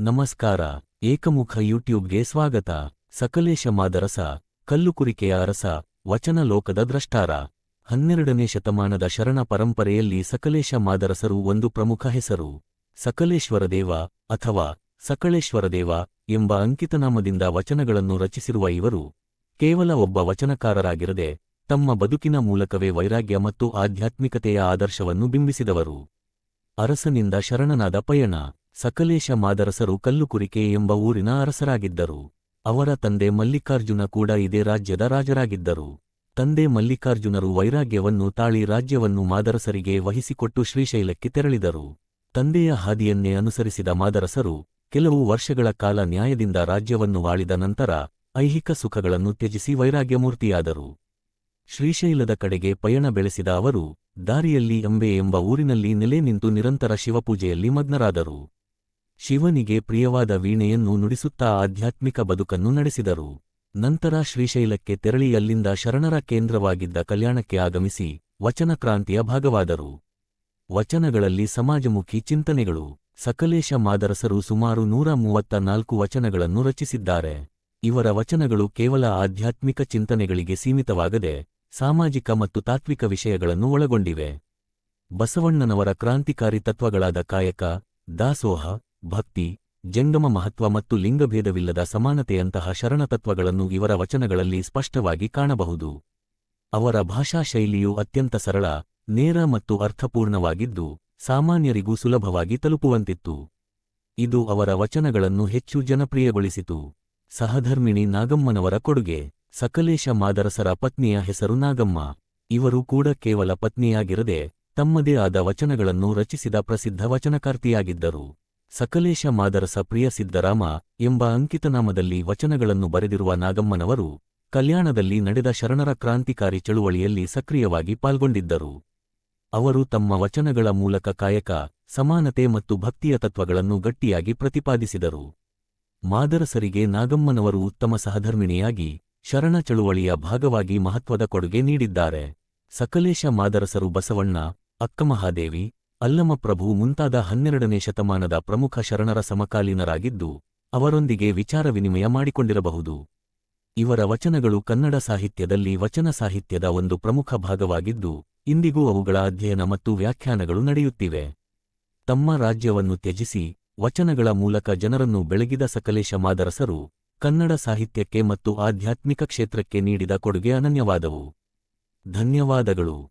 ನಮಸ್ಕಾರ, ಏಕಮುಖ ಯೂಟ್ಯೂಬ್ಗೆ ಸ್ವಾಗತ. ಸಕಲೇಶ ಮಾದರಸ, ಕಲ್ಲುಕುರಿಕೆಯ ಅರಸ, ವಚನ ಲೋಕದ ದ್ರಷ್ಟಾರ. ಹನ್ನೆರಡನೇ ಶತಮಾನದ ಶರಣ ಪರಂಪರೆಯಲ್ಲಿ ಸಕಲೇಶ ಮಾದರಸರು ಒಂದು ಪ್ರಮುಖ ಹೆಸರು. ಸಕಲೇಶ್ವರದೇವ ಅಥವಾ ಸಕಳೇಶ್ವರದೇವ ಎಂಬ ಅಂಕಿತನಾಮದಿಂದ ವಚನಗಳನ್ನು ರಚಿಸಿರುವ ಇವರು. ಕೇವಲ ಒಬ್ಬ ವಚನಕಾರರಾಗಿರದೆ ತಮ್ಮ ಬದುಕಿನ ಮೂಲಕವೇ ವೈರಾಗ್ಯ ಮತ್ತು ಆಧ್ಯಾತ್ಮಿಕತೆಯ ಆದರ್ಶವನ್ನು ಬಿಂಬಿಸಿದವರು. ಅರಸನಿಂದ ಶರಣನಾದ ಪಯಣ. ಸಕಲೇಶ ಮಾದರಸರು ಕಲ್ಲುಕುರಿಕೆ ಎಂಬ ಊರಿನ ಅರಸರಾಗಿದ್ದರು. ಅವರ ತಂದೆ ಮಲ್ಲಿಕಾರ್ಜುನ ಕೂಡ ಇದೇ ರಾಜ್ಯದ ರಾಜರಾಗಿದ್ದರು. ತಂದೆ ಮಲ್ಲಿಕಾರ್ಜುನರು ವೈರಾಗ್ಯವನ್ನು ತಾಳಿ ರಾಜ್ಯವನ್ನು ಮಾದರಸರಿಗೆ ವಹಿಸಿಕೊಟ್ಟು ಶ್ರೀಶೈಲಕ್ಕೆ ತೆರಳಿದರು. ತಂದೆಯ ಹಾದಿಯನ್ನೇ ಅನುಸರಿಸಿದ ಮಾದರಸರು ಕೆಲವು ವರ್ಷಗಳ ಕಾಲ ನ್ಯಾಯದಿಂದ ರಾಜ್ಯವನ್ನು ಆಳಿದ ನಂತರ ಐಹಿಕ ಸುಖಗಳನ್ನು ತ್ಯಜಿಸಿ ವೈರಾಗ್ಯಮೂರ್ತಿಯಾದರು. ಶ್ರೀಶೈಲದ ಕಡೆಗೆ ಪಯಣ ಬೆಳೆಸಿದ ಅವರು, ದಾರಿಯಲ್ಲಿ ಅಂಬೆ ಎಂಬ ಊರಿನಲ್ಲಿ ನೆಲೆ ನಿಂತು ನಿರಂತರ ಶಿವಪೂಜೆಯಲ್ಲಿ ಮಗ್ನರಾದರು. ಶಿವನಿಗೆ ಪ್ರಿಯವಾದ ವೀಣೆಯನ್ನು ನುಡಿಸುತ್ತಾ ಆಧ್ಯಾತ್ಮಿಕ ಬದುಕನ್ನು ನಡೆಸಿದರು. ನಂತರ ಶ್ರೀಶೈಲಕ್ಕೆ ತೆರಳಿ ಅಲ್ಲಿಂದ ಶರಣರ ಕೇಂದ್ರವಾಗಿದ್ದ ಕಲ್ಯಾಣಕ್ಕೆ ಆಗಮಿಸಿ ವಚನ ಕ್ರಾಂತಿಯ ಭಾಗವಾದರು. ವಚನಗಳಲ್ಲಿ ಸಮಾಜಮುಖಿ ಚಿಂತನೆಗಳು, ಸಕಲೇಶ ಮಾದರಸರು ಸುಮಾರು ನೂರ ಮೂವತ್ತ ನಾಲ್ಕು ವಚನಗಳನ್ನು ರಚಿಸಿದ್ದಾರೆ. ಇವರ ವಚನಗಳು ಕೇವಲ ಆಧ್ಯಾತ್ಮಿಕ ಚಿಂತನೆಗಳಿಗೆ ಸೀಮಿತವಾಗದೆ, ಸಾಮಾಜಿಕ ಮತ್ತು ತಾತ್ವಿಕ ವಿಷಯಗಳನ್ನು ಒಳಗೊಂಡಿವೆ. ಬಸವಣ್ಣನವರ ಕ್ರಾಂತಿಕಾರಿ ತತ್ವಗಳಾದ ಕಾಯಕ, ದಾಸೋಹ ಭಕ್ತಿ, ಜಂಗಮ ಮಹತ್ವ ಮತ್ತು ಲಿಂಗಭೇದವಿಲ್ಲದ ಸಮಾನತೆಯಂತಹ ಶರಣತತ್ವಗಳನ್ನು ಇವರ ವಚನಗಳಲ್ಲಿ ಸ್ಪಷ್ಟವಾಗಿ ಕಾಣಬಹುದು. ಅವರ ಭಾಷಾ ಶೈಲಿಯು ಅತ್ಯಂತ ಸರಳ, ನೇರ ಮತ್ತು ಅರ್ಥಪೂರ್ಣವಾಗಿದ್ದು, ಸಾಮಾನ್ಯರಿಗೂ ಸುಲಭವಾಗಿ ತಲುಪುವಂತಿತ್ತು. ಇದು ಅವರ ವಚನಗಳನ್ನು ಹೆಚ್ಚು ಜನಪ್ರಿಯಗೊಳಿಸಿತು. ಸಹಧರ್ಮಿಣಿ ನಾಗಮ್ಮನವರ ಕೊಡುಗೆ, ಸಕಲೇಶ ಮಾದರಸರ ಪತ್ನಿಯ ಹೆಸರು ನಾಗಮ್ಮ. ಇವರು ಕೂಡ ಕೇವಲ ಪತ್ನಿಯಾಗಿರದೆ, ತಮ್ಮದೇ ಆದ ವಚನಗಳನ್ನು ರಚಿಸಿದ ಪ್ರಸಿದ್ಧ ವಚನಕಾರ್ತಿಯಾಗಿದ್ದರು. ಸಕಲೇಶ ಮಾದರಸ ಪ್ರಿಯ ಸಿದ್ದರಾಮ ಎಂಬ ಅಂಕಿತನಾಮದಲ್ಲಿ ವಚನಗಳನ್ನು ಬರೆದಿರುವ ನಾಗಮ್ಮನವರು ಕಲ್ಯಾಣದಲ್ಲಿ ನಡೆದ ಶರಣರ ಕ್ರಾಂತಿಕಾರಿ ಚಳುವಳಿಯಲ್ಲಿ ಸಕ್ರಿಯವಾಗಿ ಪಾಲ್ಗೊಂಡಿದ್ದರು. ಅವರು ತಮ್ಮ ವಚನಗಳ ಮೂಲಕ ಕಾಯಕ, ಸಮಾನತೆ ಮತ್ತು ಭಕ್ತಿಯ ತತ್ವಗಳನ್ನು ಗಟ್ಟಿಯಾಗಿ ಪ್ರತಿಪಾದಿಸಿದರು. ಮಾದರಸರಿಗೆ ನಾಗಮ್ಮನವರು ಉತ್ತಮ ಸಹಧರ್ಮಿಣಿಯಾಗಿ ಶರಣ ಚಳುವಳಿಯ ಭಾಗವಾಗಿ ಮಹತ್ವದ ಕೊಡುಗೆ ನೀಡಿದ್ದಾರೆ. ಸಕಲೇಶ ಮಾದರಸರು ಬಸವಣ್ಣ, ಅಕ್ಕಮಹಾದೇವಿ ಅಲ್ಲಮಪ್ರಭು ಮುಂತಾದ ಹನ್ನೆರಡನೇ ಶತಮಾನದ ಪ್ರಮುಖ ಶರಣರ ಸಮಕಾಲೀನರಾಗಿದ್ದು, ಅವರೊಂದಿಗೆ ವಿಚಾರ ವಿನಿಮಯ ಮಾಡಿಕೊಂಡಿರಬಹುದು. ಇವರ ವಚನಗಳು ಕನ್ನಡ ಸಾಹಿತ್ಯದಲ್ಲಿ ವಚನ ಸಾಹಿತ್ಯದ ಒಂದು ಪ್ರಮುಖ ಭಾಗವಾಗಿದ್ದು, ಇಂದಿಗೂ ಅವುಗಳ ಅಧ್ಯಯನ ಮತ್ತು ವ್ಯಾಖ್ಯಾನಗಳು ನಡೆಯುತ್ತಿವೆ. ತಮ್ಮ ರಾಜ್ಯವನ್ನು ತ್ಯಜಿಸಿ, ವಚನಗಳ ಮೂಲಕ ಜನರನ್ನು ಬೆಳಗಿದ ಸಕಲೇಶ ಮಾದರಸರು, ಕನ್ನಡ ಸಾಹಿತ್ಯಕ್ಕೆ ಮತ್ತು ಆಧ್ಯಾತ್ಮಿಕ ಕ್ಷೇತ್ರಕ್ಕೆ ನೀಡಿದ ಕೊಡುಗೆ ಅನನ್ಯವಾದವು. ಧನ್ಯವಾದಗಳು.